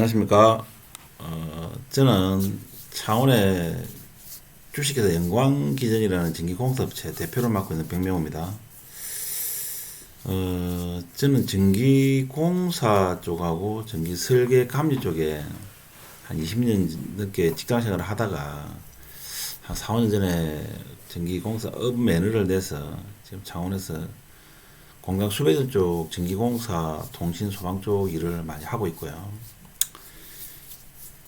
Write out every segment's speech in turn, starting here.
안녕하십니까. 어, 저는 창원의 주식회사 영광기전이라는 전기공사업체 대표를 맡고 있는 백명호입니다. 어, 저는 전기공사 쪽하고 전기설계 감리 쪽에 한 20년 넘게 직장 생활을 하다가 한 4, 5년 전에 전기공사 업 매너를 내서 지금 창원에서 공장 수배전 쪽 전기공사 통신 소방 쪽 일을 많이 하고 있고요.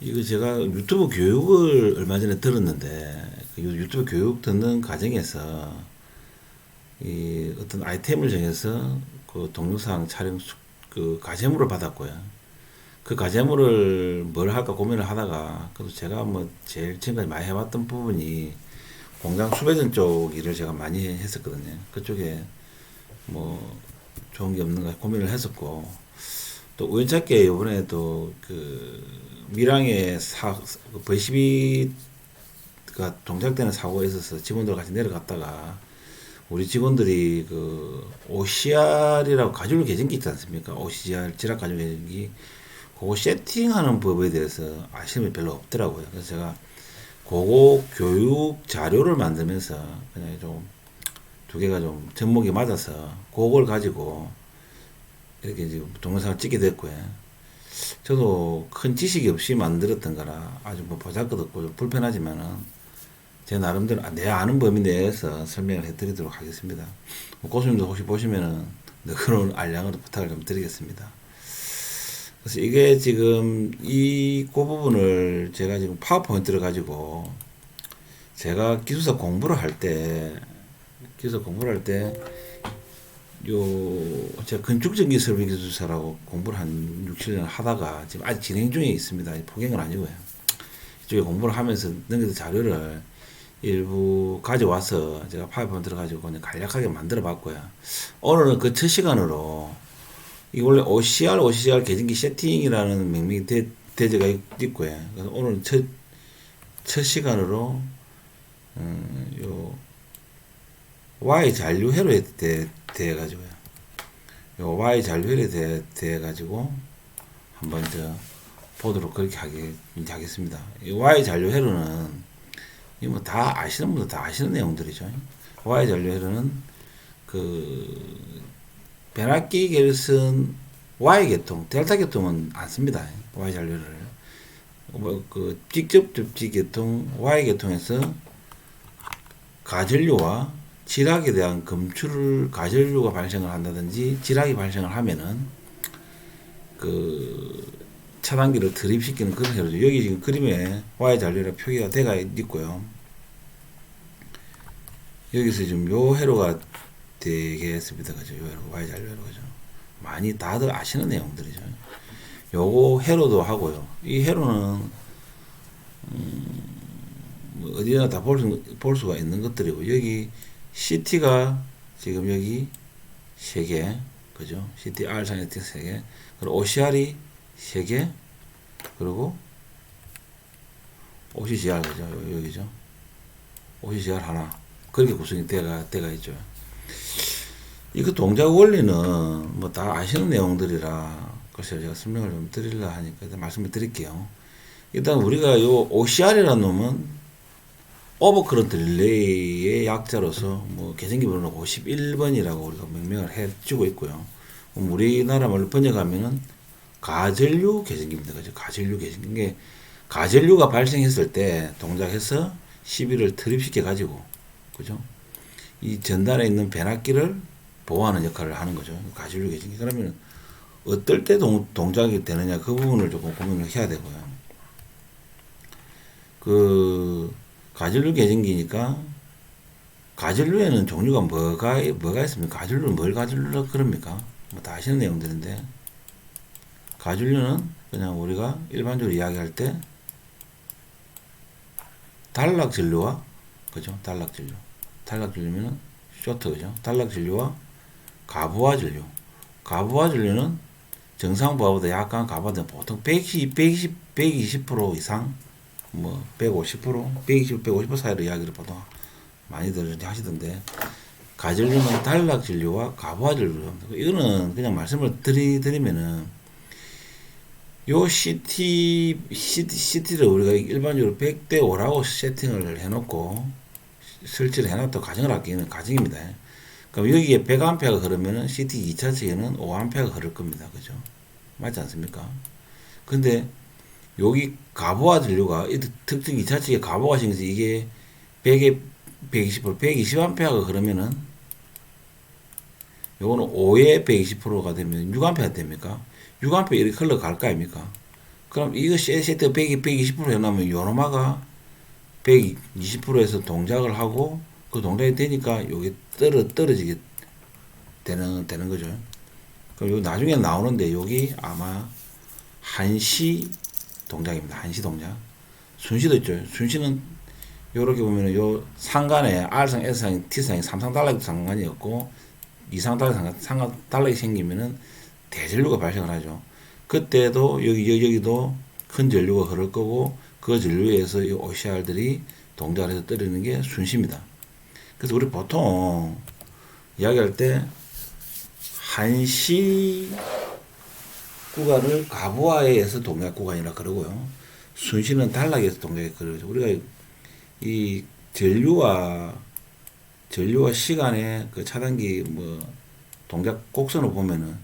이거 제가 유튜브 교육을 얼마 전에 들었는데 그 유튜브 교육 듣는 과정에서 이 어떤 아이템을 정해서 그 동영상 촬영 수- 그 과제물을 받았고요. 그 과제물을 뭘 할까 고민을 하다가 그래도 제가 뭐 제일 지금까지 많이 해왔던 부분이 공장 수배전 쪽 일을 제가 많이 했었거든요. 그쪽에 뭐 좋은 게 없는가 고민을 했었고 또 우연찮게 이번에 또그 밀양에 사그 V12가 동작되는 사고가 있어서 직원들 같이 내려갔다가 우리 직원들이 그 OCR이라고 가죽 계정기 있지 않습니까? OCR 지락 가죽 계정기 그거 세팅하는 법에 대해서 분이 별로 없더라고요. 그래서 제가 그거 교육 자료를 만들면서 그냥 좀 두 개가 좀 접목이 맞아서 그걸 가지고 이렇게 지금 동영상을 찍게 됐고요. 저도 큰 지식이 없이 만들었던 거라 아주 뭐 보잘것없고 좀 불편하지만은 제 나름대로 아, 내 아는 범위 내에서 설명을 해드리도록 하겠습니다. 뭐 고수님도 혹시 보시면은 그런 알량으로 부탁을 좀 드리겠습니다. 그래서 이게 지금 이 그 부분을 제가 지금 파워포인트를 가지고 제가 기술사 공부를 할 때 기술사 공부를 할때 요 제가 건축전기 설비 기술사라고 공부를 한 6, 7년 하다가 지금 아직 진행 중에 있습니다. 건 아니고요. 이쪽에 공부를 하면서 넘겨서 자료를 일부 가져와서 제가 파이프를 가지고 간략하게 만들어 봤고요. 오늘은 그 첫 시간으로 이 원래 OCR, OCR 계정기 세팅이라는 명명이 대, 대제가 있- 있고요. 그래서 오늘은 첫, 첫 시간으로 음, 요 Y 잔류 회로에 대, 대해 가지고요. 요 Y 잔류 회로에 대해, 대해 가지고 한번 저 보도록 그렇게 하게 하겠습니다. 이 Y 잔류 회로는 이뭐 다 아시는 분들 다 아시는 내용들이죠. Y 잔류 회로는 그 변압기 결선 Y 계통, 델타 계통은 안 씁니다. Y 잔류를 뭐그 직접 접지 계통 Y 계통에서 가전류와 지락에 대한 검출을 가전류가 발생을 한다든지 지락이 발생을 하면은 그 차단기를 드립시키는 그런 회로죠. 여기 지금 그림에 Y 잔류라 표기가 되가 있고요. 여기서 지금 요 회로가 되겠습니다. 그죠? 요 회로, Y 잔류 회로 그죠? 많이 다들 아시는 내용들이죠. 요거 회로도 하고요. 이 회로는 뭐 어디나 다 볼 수가 있는 것들이고 여기 CT가 지금 여기 세 개, 그죠? CT R 사이트 세 개, 그리고 OCR이 세 개, 그리고 OCCR 그죠? 요- 여기죠? OCCR 하나 그렇게 구성이 돼가 돼가 있죠. 이거 동작 원리는 뭐 다 아시는 내용들이라 글쎄요 제가 설명을 좀 드리려 하니까 일단 말씀을 드릴게요. 일단 우리가 요 OCR이라는 놈은 오버커런트 릴레이의 약자로서 뭐 계정기 번호는 51번이라고 우리가 명명을 해주고 있고요. 우리나라 말로 번역하면은 가전류 계정기입니다. 그죠? 가전류 계정기. 이게 가전류가 발생했을 때 동작해서 시비를 트립시켜 가지고 그죠? 이 전단에 있는 변압기를 보호하는 역할을 하는 거죠. 가전류 계정기. 그러면 어떨 때 동, 동작이 되느냐 그 부분을 조금 고민을 해야 되고요. 그 가전류 계정기니까 가전류에는 종류가 뭐가 뭐가 있습니까? 가전류는 뭘 가전류라 그럽니까? 뭐 다 아시는 내용들인데 가전류는 그냥 우리가 일반적으로 이야기할 때 단락 진료와 그죠? 단락 진료. 단락 진료면은 쇼트 그죠? 단락 진료와 가부화 진료. 가부화 진료는 정상 부하보다 약간 가부하다 보통 120, 120, 120% 이상 뭐 150%, 120, 150% 사이로 이야기를 보통 많이들 하시던데 가전류는 단락 진료와 가부화 진료 이거는 그냥 말씀을 드리, 드리면은 요 CT, CT, CT를 우리가 일반적으로 100대 5라고 세팅을 해놓고 설치를 해놨다 가정을 할게요. 가정입니다. 그럼 여기에 100A가 흐르면은 CT 2차 측에는 5A가 흐를 겁니다. 그죠? 맞지 않습니까? 근데 여기 가보아 전류가 이 특정 2차 측에 가보가 생겨서 이게 100에 120% 120A가 흐르면은 요거는 5에 120%가 되면 6A 됩니까? 6A 이렇게 흘러 갈 거 아닙니까? 그럼 이거 세트 100이 120% 해놓으면 요노마가 120%에서 동작을 하고 그 동작이 되니까 요게 떨어, 떨어지게 되는, 되는 거죠. 그럼 요 나중에 나오는데 여기 아마 한시 동작입니다. 한시 동작. 순시도 있죠. 순시는 요렇게 보면은 요 상간에 R상, S상, T상이 삼상 달락도 상관이 없고 이상 달락 상관, 상관 달락이 생기면은 대전류가 발생을 하죠. 그때도 여기 여기- 여기도 큰 전류가 흐를 거고 그 전류에서 이 OCR들이 동작을 해서 떨어지는 게 순시입니다. 그래서 우리 보통 이야기할 때 한시 구간을 가부하에서 동작 구간이라 그러고요. 순시는 단락에서 동작이 그러죠. 우리가 이 전류와 전류와 시간의 그 차단기 뭐 동작 곡선을 보면은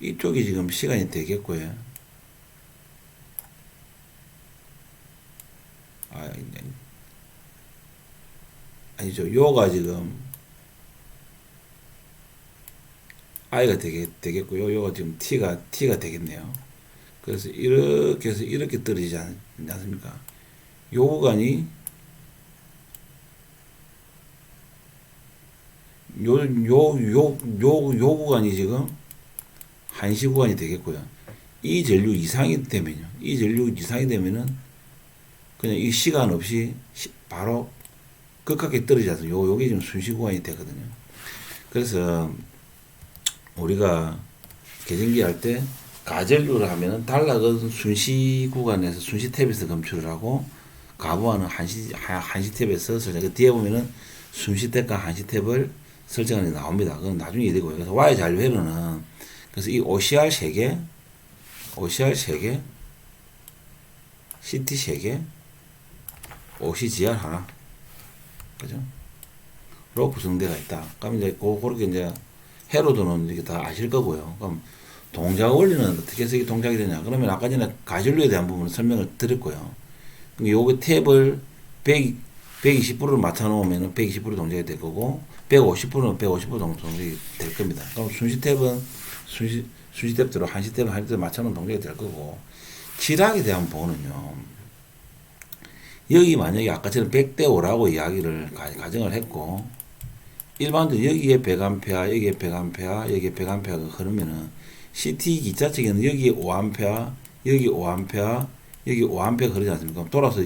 이쪽이 지금 시간이 되겠고요. 아, 아니, 아니죠. 요가 지금 I가 되겠, 되겠고요. 요가 지금 T가, T가 되겠네요. 그래서 이렇게 해서 이렇게 떨어지지 않, 않습니까? 요 구간이 요, 요, 요, 요, 요 구간이 지금 한시 구간이 되겠고요. 이 전류 이상이 되면요. 이 전류 이상이 되면은 그냥 이 시간 없이 시- 바로 끝까지 떨어져서 요, 요게 지금 순시 구간이 되거든요. 그래서 우리가 계정기 할 때 가전류를 하면은 단락은 순시 구간에서 순시 탭에서 검출을 하고 가부하는 한시 하- 한시 탭에서 설정. 그 뒤에 보면은 순시 탭과 한시 탭을 설정하는 게 나옵니다. 그건 나중에 되고요. 그래서 Y 잔류 회로는 그래서 이 OCR 세 개, OCR 세 개, CT 세 개, OCGR 하나, 그죠? 로 구성되어 있다. 그럼 이제 고, 그렇게 이제 해로도는 이게 다 아실 거고요. 그럼 동작 원리는 어떻게 해서 이게 동작이 되냐? 그러면 아까 전에 가전류에 대한 부분을 설명을 드렸고요. 그럼 요거 탭을 100, 120%를 맞춰 놓으면 120% 동작이 될 거고 150%는 150% 동작이 될 겁니다. 그럼 순시 탭은 순시 순시 탭대로 한시 탭은 한시 탭 맞춰 놓은 동작이 될 거고 지락에 대한 부분은요. 여기 만약에 아까처럼 100대 5라고 이야기를 가, 가정을 했고 일반적으로 여기에 100A, 여기에 100A, 여기에 100A가 흐르면은 CT 기차 측에는 여기에 5A, 여기 5A, 여기 5A 흐르지 않습니까? 돌아서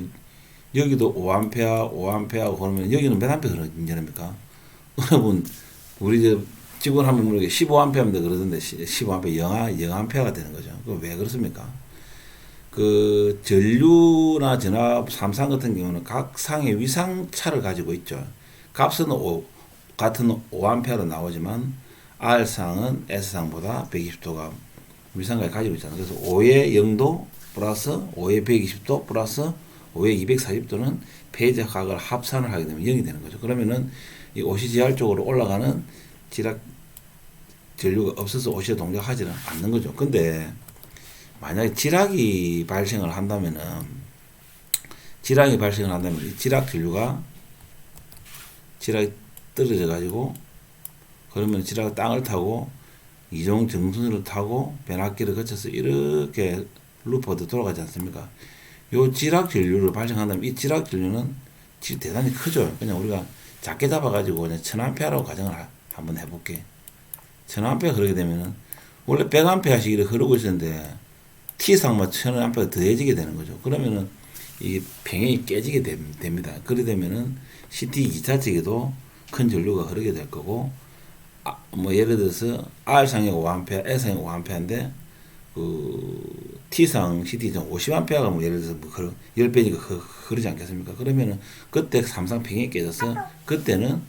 여기도 5A, 5A하고 그러면 여기는 몇 암페 흐르니까? 여러분, 우리 저 직원 한번 모르게 15A인데 그러던데 15A 영하 0A가 되는 거죠. 그왜 그렇습니까? 그 전류나 전압 삼상 같은 경우는 각 상의 위상차를 가지고 있죠. 값은 5, 같은 5A로 나오지만 R상은 S상보다 120도가 위상까지 가지고 있잖아요. 그래서 5의 0도 플러스 5의 120도 플러스 5의 240도는 페이지 각을 합산을 하게 되면 0이 되는 거죠. 그러면은 이 OCGR 쪽으로 올라가는 지락 전류가 없어서 OCG 동작하지는 않는 거죠. 근데 만약에 지락이 발생을 한다면은 지락이 발생을 한다면 이 지락 전류가 지락이 떨어져 가지고 그러면 지락 땅을 타고 이종 정선을 타고 변압기를 거쳐서 이렇게 루퍼도 돌아가지 않습니까? 요 지락 전류를 발생한다면 이 지락 전류는 지- 대단히 크죠. 그냥 우리가 작게 잡아가지고 그냥 천암페아라고 가정을 하- 한번 해볼게. 천암페아 흐르게 되면은 원래 100암페아씩 이렇게 흐르고 있었는데 T상만 천암페아가 더해지게 되는 거죠. 그러면은 이 평행이 깨지게 됨- 됩니다. 그래 되면은 CT 2차 측에도 큰 전류가 흐르게 될 거고 아, 뭐 예를 들어서 R상이 5A, S상이 5A인데 그 T상 좀 50A가 뭐 예를 들어서 뭐 그런 10배니까 흐르지 않겠습니까? 그러면은 그때 삼상 평이 깨져서 그때는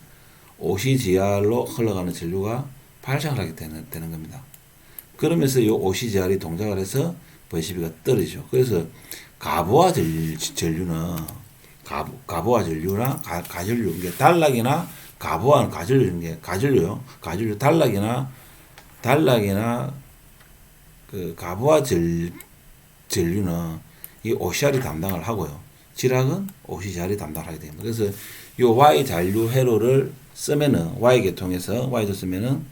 OCGR로 흘러가는 전류가 발생을 하게 되는, 되는 겁니다. 그러면서 이 OCGR이 동작을 해서 VCB가 떨어지죠. 그래서 가부화 전, 전류는 가부, 가부화 전류나 가, 가전류 이게 단락이나 가부화는 가전류 게 가전류요. 가전류 단락이나 단락이나 그 가부화 전, 전류는 이 OCR이 담당을 하고요. 지락은 OCR이 담당하게 됩니다. 그래서 이 Y 잔류 회로를 쓰면은 Y 계통에서 Y도 쓰면은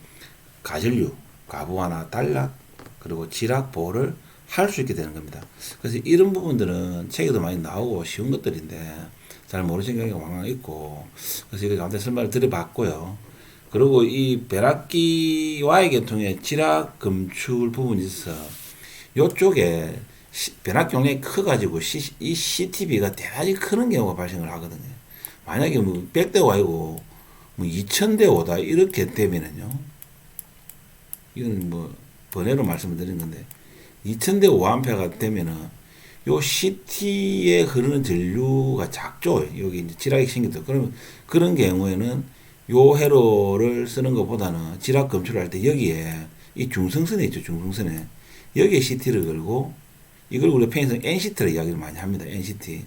가전류, 가부화나 단락 그리고 지락 보호를 할 수 있게 되는 겁니다. 그래서 이런 부분들은 책에도 많이 나오고 쉬운 것들인데 잘 모르시는 경우가 왕왕 있고 그래서 이거 저한테 설명을 드려봤고요. 그리고 이 배락기 Y 계통의 지락 검출 부분이 있어 요쪽에 시- 변압 경량이 커가지고 시- 이 CTB가 대단히 크는 경우가 발생을 하거든요. 만약에 뭐 100대 5이고 뭐 2000대 5다 이렇게 되면은요. 이건 뭐 번외로 말씀을 드린 건데 2000대 5암페가 되면은 요 CT에 흐르는 전류가 작죠. 여기 이제 지락이 생기죠. 그러면 그런 경우에는 요 회로를 쓰는 것보다는 지락 검출을 할때 여기에 이 중성선에 있죠. 중성선에 여기에 CT를 걸고 이걸 우리가 편의상 NCT를 이야기를 많이 합니다. NCT.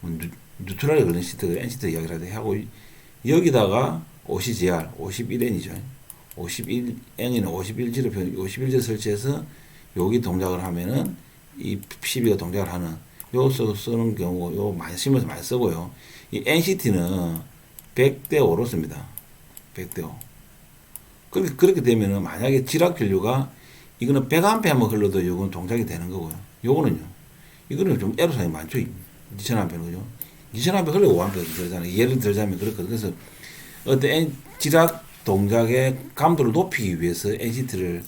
뭐 뉴, 뉴트럴에 걸린 시트가 NCT 이야기를 하고 여기다가 OCGR 51N이죠. 51N이나 51G를 51G 설치해서 여기 동작을 하면은 이 PCB가 동작을 하는 요 써- 쓰는 경우 요 많이 쓰면서 많이 쓰고요. 이 NCT는 100대 5로 씁니다. 100대 5. 그렇게 그렇게 되면은 만약에 지락 전류가 이거는 100A 흘러도 요건 동작이 되는 거고요. 요거는요. 이거는 좀 애로사항이 많죠. 2000A 그죠? 2000A 흘러 5A 들잖아요. 예를 들자면 그렇거든요. 그래서 어떤 지락 동작의 감도를 높이기 위해서 NCT를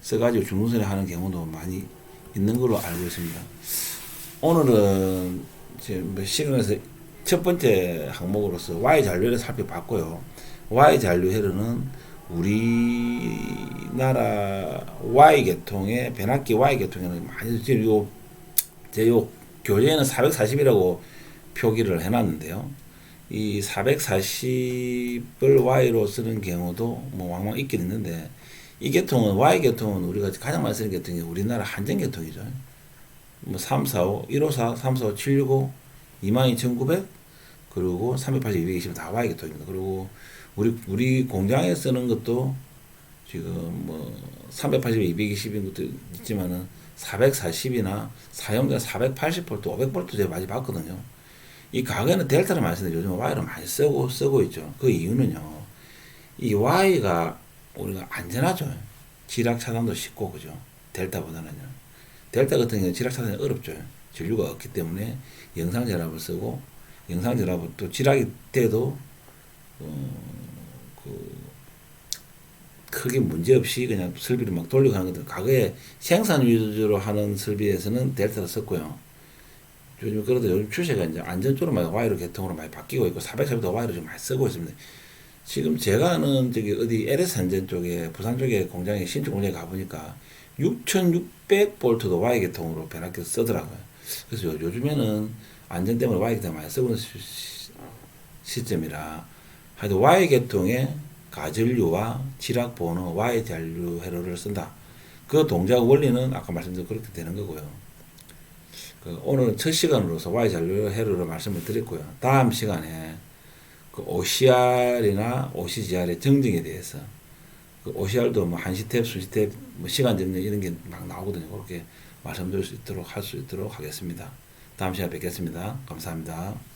써가지고 중문선에 하는 경우도 많이 있는 걸로 알고 있습니다. 오늘은 뭐 시간에서 첫 번째 항목으로서 Y 잔류를 살펴봤고요. Y 잔류 회로는 우리나라 Y 계통의 변압기 Y 계통에는 많이 지금 요, 제요 교재에는 440이라고 표기를 해놨는데요. 이 440을 Y로 쓰는 경우도 뭐 왕왕 있긴 있는데 이 계통은 Y 계통은 우리가 가장 많이 쓰는 계통이 우리나라 한정 계통이죠. 뭐 345, 154, 345, 765, 22,900 그리고 380, 220은 다 Y 계통입니다. 그리고 우리 우리 공장에 쓰는 것도 지금 뭐 380, 220인 것도 있지만은 440이나 사용자 480V, 500V 제가 많이 봤거든요. 이 가게는 델타를 많이 쓰는데 요즘 Y를 많이 쓰고 쓰고 있죠. 그 이유는요. 이 Y가 우리가 안전하죠. 지락 차단도 쉽고 그죠. 델타보다는요. 델타 같은 경우는 지락 차단이 어렵죠. 전류가 없기 때문에 영상 전압을 쓰고 영상 전압을 또 지락이 돼도 어, 그 크게 문제 없이 그냥 설비를 막 돌리고 하는 것들 과거에 생산 위주로 하는 설비에서는 델타를 썼고요. 요즘 그래도 요즘 추세가 이제 안전 쪽으로 많이 와이로 개통으로 많이 바뀌고 있고 440도 와이로 좀 많이 쓰고 있습니다. 지금 제가 아는 저기 어디 LS 한전 쪽에 부산 쪽에 공장에 신축 공장에 가보니까 6,600 볼트도 Y 계통으로 변압기를 쓰더라고요. 그래서 요- 요즘에는 안전 때문에 Y 계통 많이 쓰고 있는 시- 시- 시점이라 하여튼 Y 계통의 가전류와 지락 보호는 Y 잔류 회로를 쓴다. 그 동작 원리는 아까 말씀드린 그렇게 되는 거고요. 그 오늘 첫 시간으로서 Y 잔류 회로를 말씀을 드렸고요. 다음 시간에 그 OCR이나 OCGR의 정정에 대해서 그 OCR도 뭐 한시탭, 수시탭, 뭐 시간 정정 이런 게 막 나오거든요. 그렇게 말씀드릴 수 있도록 할 수 있도록 하겠습니다. 다음 시간에 뵙겠습니다. 감사합니다.